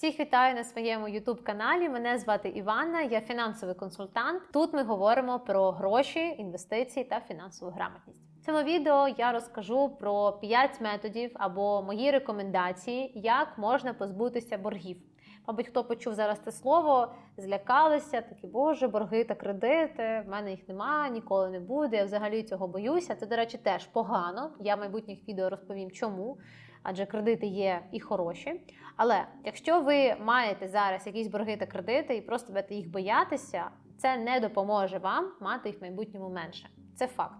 Всіх вітаю на своєму youtube каналі. Мене звати Іванна, я фінансовий консультант. Тут ми говоримо про гроші, інвестиції та фінансову грамотність. В цьому відео я розкажу про 5 методів або мої рекомендації, як можна позбутися боргів. Мабуть, хто почув зараз це слово, злякалися, такі боже, борги та кредити. В мене їх немає, ніколи не буде. Я взагалі цього боюся. Це, до речі, теж погано. Я в майбутніх відео розповім, чому. Адже кредити є і хороші. Але якщо ви маєте зараз якісь борги та кредити і просто будете їх боятися, це не допоможе вам мати їх в майбутньому менше. Це факт.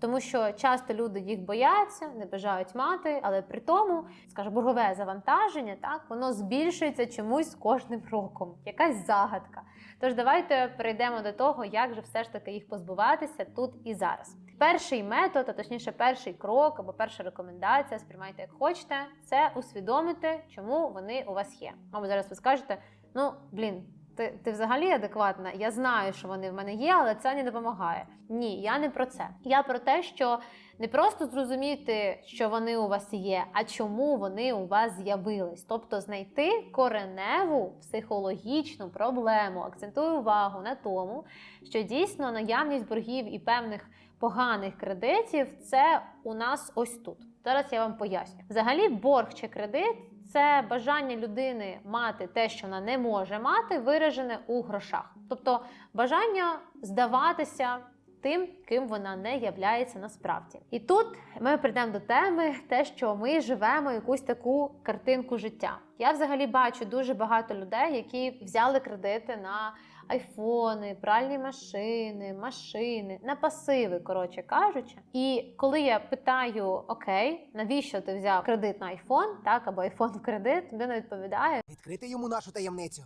Тому що часто люди їх бояться, не бажають мати, але при тому, скажімо, боргове завантаження, так воно збільшується чомусь з кожним роком. Якась загадка. Тож давайте перейдемо до того, як же все ж таки їх позбуватися тут і зараз. Перший метод, а точніше, перший крок або перша рекомендація, сприймайте як хочете, це усвідомити, чому вони у вас є. Мабуть, зараз ви скажете: ну блін. Ти, ти взагалі адекватна? Я знаю, що вони в мене є, але це не допомагає. Ні, я не про це. Я про те, що не просто зрозуміти, що вони у вас є, а чому вони у вас з'явились. Тобто знайти кореневу психологічну проблему. Акцентую увагу на тому, що дійсно наявність боргів і певних поганих кредитів це у нас ось тут. Зараз я вам поясню. Взагалі, борг чи кредит це бажання людини мати те, що вона не може мати, виражене у грошах. Тобто бажання здаватися тим, ким вона не являється насправді. І тут ми прийдемо до теми, те, що ми живемо якусь таку картинку життя. Я взагалі бачу дуже багато людей, які взяли кредити на айфони, пральні машини, машини, на пасиви, коротше кажучи. І коли я питаю: Окей, навіщо ти взяв кредит на айфон, так або айфон в кредит, людина відповідає: Відкрити йому нашу таємницю.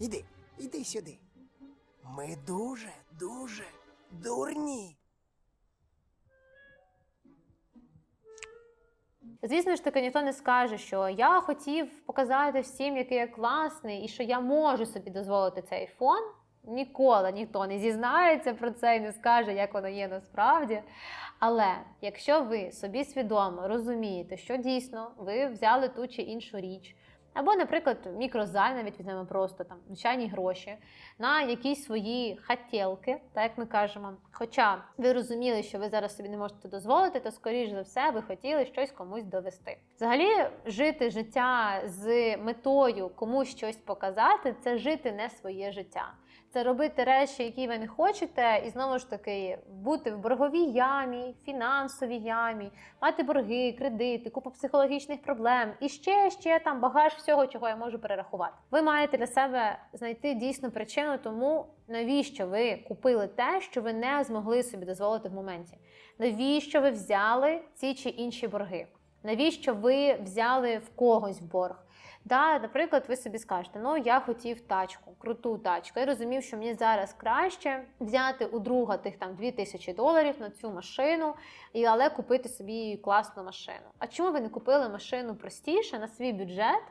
Іди, іди сюди. Ми дуже, дуже дурні. Звісно ж таки, ніхто не скаже, що я хотів показати всім, який я класний, і що я можу собі дозволити цей фон. Ніколи ніхто не зізнається про це і не скаже, як воно є насправді. Але якщо ви собі свідомо розумієте, що дійсно ви взяли ту чи іншу річ, або, наприклад, мікрозайм, навіть візьмемо просто там звичайні гроші на якісь свої хотілки, так як ми кажемо. Хоча ви розуміли, що ви зараз собі не можете дозволити, то скоріш за все ви хотіли щось комусь довести. Взагалі, жити життя з метою комусь щось показати, це жити не своє життя. Це робити речі, які ви не хочете, і знову ж таки бути в борговій ямі, фінансовій ямі, мати борги, кредити, купу психологічних проблем і ще ще там багаж всього, чого я можу перерахувати. Ви маєте для себе знайти дійсну причину, тому навіщо ви купили те, що ви не змогли собі дозволити в моменті. Навіщо ви взяли ці чи інші борги? Навіщо ви взяли в когось борг? Да, наприклад, ви собі скажете, ну я хотів тачку, круту тачку. Я розумів, що мені зараз краще взяти у друга тих там 2000 доларів на цю машину, і але купити собі класну машину. А чому ви не купили машину простіше на свій бюджет?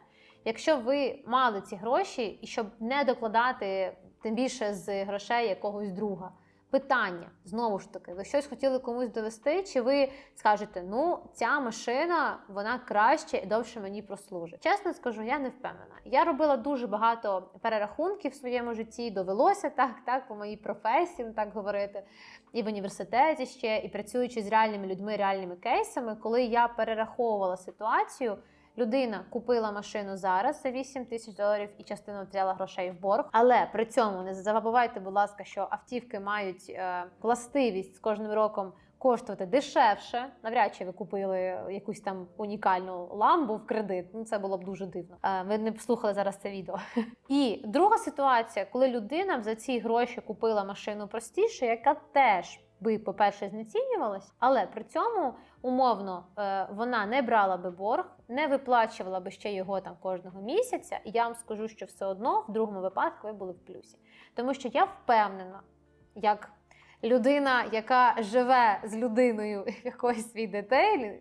Якщо ви мали ці гроші, і щоб не докладати тим більше з грошей якогось друга. Питання знову ж таки, ви щось хотіли комусь довести, чи ви скажете, ну ця машина вона краще і довше мені прослужить? Чесно скажу, я не впевнена. Я робила дуже багато перерахунків в своєму житті. Довелося так, так по моїй професії, так говорити, і в університеті ще, і працюючи з реальними людьми, реальними кейсами, коли я перераховувала ситуацію. Людина купила машину зараз за 8 тисяч доларів і частину взяла грошей в борг. Але при цьому не забувайте, будь ласка, що автівки мають е, властивість з кожним роком коштувати дешевше. Навряд чи ви купили якусь там унікальну ламбу в кредит. Ну це було б дуже дивно. Е, ви не послухали зараз це відео. І друга ситуація, коли людина за ці гроші купила машину простіше, яка теж би, по-перше, знецінювалась, але при цьому умовно е, вона не брала би борг, не виплачувала би ще його там кожного місяця. І я вам скажу, що все одно в другому випадку ви були в плюсі. Тому що я впевнена, як людина, яка живе з людиною в якоїсь свій детейлінг,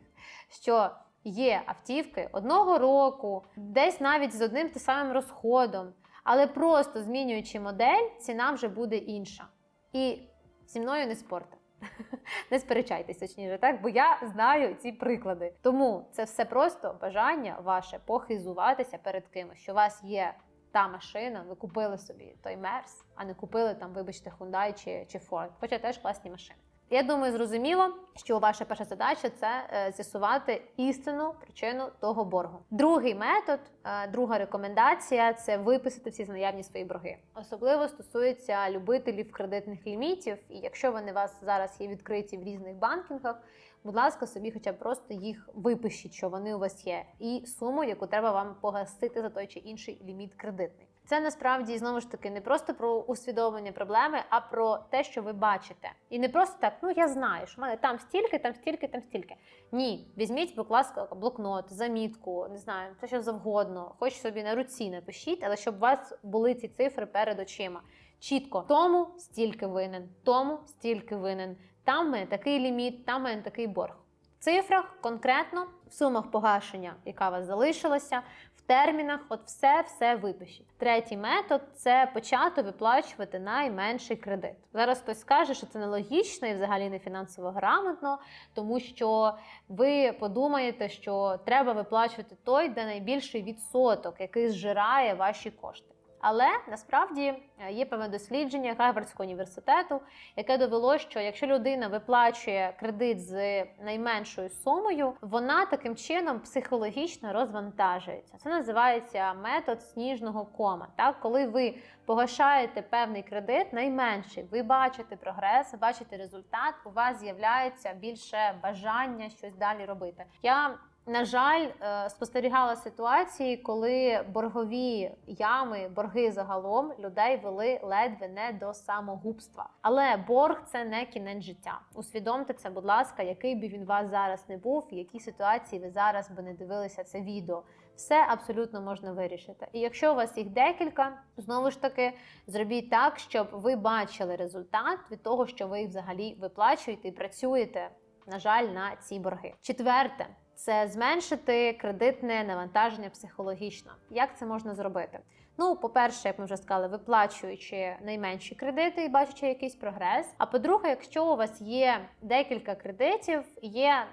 що є автівки одного року, десь навіть з одним тим самим розходом, але просто змінюючи модель, ціна вже буде інша. І зі мною не спорта. Не сперечайтесь, точніше, так, бо я знаю ці приклади. Тому це все просто бажання ваше похизуватися перед кимось, що у вас є та машина, ви купили собі той мерс, а не купили там, вибачте, Hyundai чи, чи Ford. Хоча теж класні машини. Я думаю, зрозуміло, що ваша перша задача це е, з'ясувати істинну причину того боргу. Другий метод, е, друга рекомендація це виписати всі наявні свої борги. Особливо стосується любителів кредитних лімітів. І якщо вони у вас зараз є відкриті в різних банкінгах, будь ласка, собі хоча б просто їх випишіть, що вони у вас є, і суму, яку треба вам погасити за той чи інший ліміт кредитний. Це насправді знову ж таки не просто про усвідомлення проблеми, а про те, що ви бачите. І не просто так, ну я знаю, що в мене там стільки, там стільки, там стільки. Ні, візьміть, будь ласка, блокнот, замітку, не знаю, все що завгодно, хоч собі на руці напишіть, але щоб у вас були ці цифри перед очима. Чітко тому стільки винен, тому стільки винен. Там в мене такий ліміт, там в мене такий борг. В цифрах конкретно, в сумах погашення, яка у вас залишилася, термінах, от все все випишіть. Третій метод це почати виплачувати найменший кредит. Зараз хтось скаже, що це нелогічно і взагалі не фінансово грамотно, тому що ви подумаєте, що треба виплачувати той, де найбільший відсоток, який зжирає ваші кошти. Але насправді е, є певне дослідження Гарвардського університету, яке довело, що якщо людина виплачує кредит з найменшою сумою, вона таким чином психологічно розвантажується. Це називається метод сніжного кома. Так, коли ви погашаєте певний кредит, найменший, ви бачите прогрес, бачите результат, у вас з'являється більше бажання щось далі робити. Я на жаль, е, спостерігала ситуації, коли боргові ями, борги загалом людей вели ледве не до самогубства. Але борг це не кінець життя. Усвідомте це, будь ласка, який би він вас зараз не був, в якій ситуації ви зараз би не дивилися це відео. Все абсолютно можна вирішити. І якщо у вас їх декілька, знову ж таки зробіть так, щоб ви бачили результат від того, що ви їх взагалі виплачуєте і працюєте. На жаль, на ці борги. Четверте це зменшити кредитне навантаження психологічно. Як це можна зробити? Ну, по-перше, як ми вже сказали, виплачуючи найменші кредити і бачачи якийсь прогрес. А по-друге, якщо у вас є декілька кредитів, є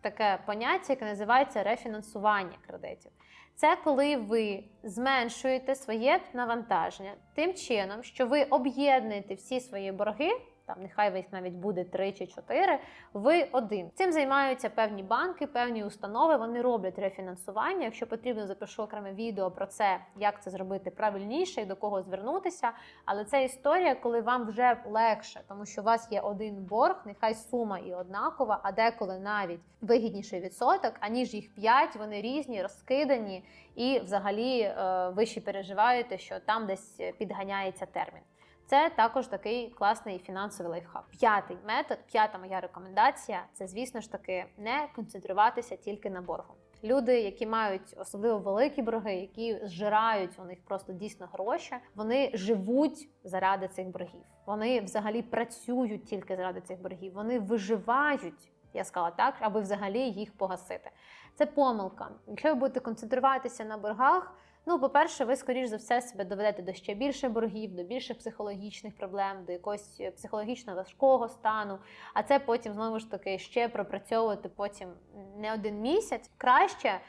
таке поняття, яке називається рефінансування кредитів. Це коли ви зменшуєте своє навантаження тим чином, що ви об'єднуєте всі свої борги. Там нехай їх навіть буде 3 чи 4, ви один. Цим займаються певні банки, певні установи. Вони роблять рефінансування. Якщо потрібно, запишу окреме відео про це, як це зробити правильніше і до кого звернутися. Але це історія, коли вам вже легше, тому що у вас є один борг, нехай сума і однакова, а деколи навіть вигідніший відсоток, аніж їх 5, вони різні, розкидані, і взагалі е, ви ще переживаєте, що там десь підганяється термін. Це також такий класний фінансовий лайфхак. П'ятий метод, п'ята моя рекомендація це, звісно ж таки, не концентруватися тільки на боргу. Люди, які мають особливо великі борги, які зжирають у них просто дійсно гроші, вони живуть заради цих боргів. Вони взагалі працюють тільки заради цих боргів. Вони виживають. Я сказала так, аби взагалі їх погасити. Це помилка. Якщо ви будете концентруватися на боргах, ну, по-перше, ви, скоріш за все, себе доведете до ще більше боргів, до більших психологічних проблем, до якогось психологічно важкого стану. А це потім знову ж таки ще пропрацьовувати потім не один місяць. Краще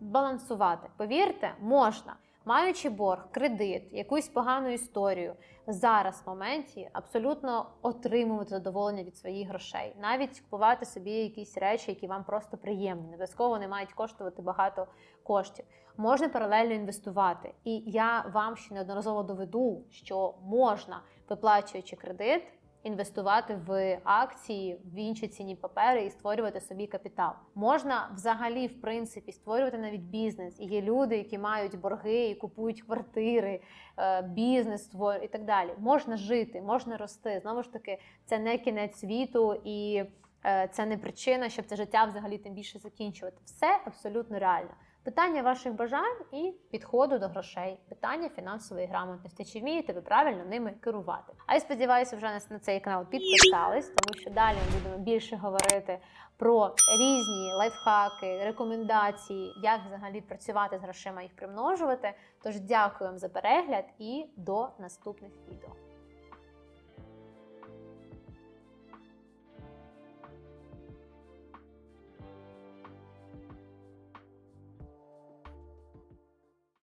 балансувати. Повірте, можна. Маючи борг, кредит, якусь погану історію, зараз в моменті абсолютно отримувати задоволення від своїх грошей, навіть купувати собі якісь речі, які вам просто приємні, не обов'язково не мають коштувати багато коштів. Можна паралельно інвестувати. І я вам ще неодноразово доведу, що можна, виплачуючи кредит, інвестувати в акції, в інші цінні папери і створювати собі капітал. Можна взагалі, в принципі, створювати навіть бізнес. І є люди, які мають борги і купують квартири, е, бізнес і так далі. Можна жити, можна рости. Знову ж таки, це не кінець світу і е, це не причина, щоб це життя взагалі тим більше закінчувати. Все абсолютно реально. Питання ваших бажань і підходу до грошей, питання фінансової грамотності. Чи вмієте ви правильно ними керувати? А я сподіваюся, вже на цей канал підписались, тому що далі ми будемо більше говорити про різні лайфхаки, рекомендації, як взагалі працювати з грошима, їх примножувати. Тож дякую вам за перегляд і до наступних відео.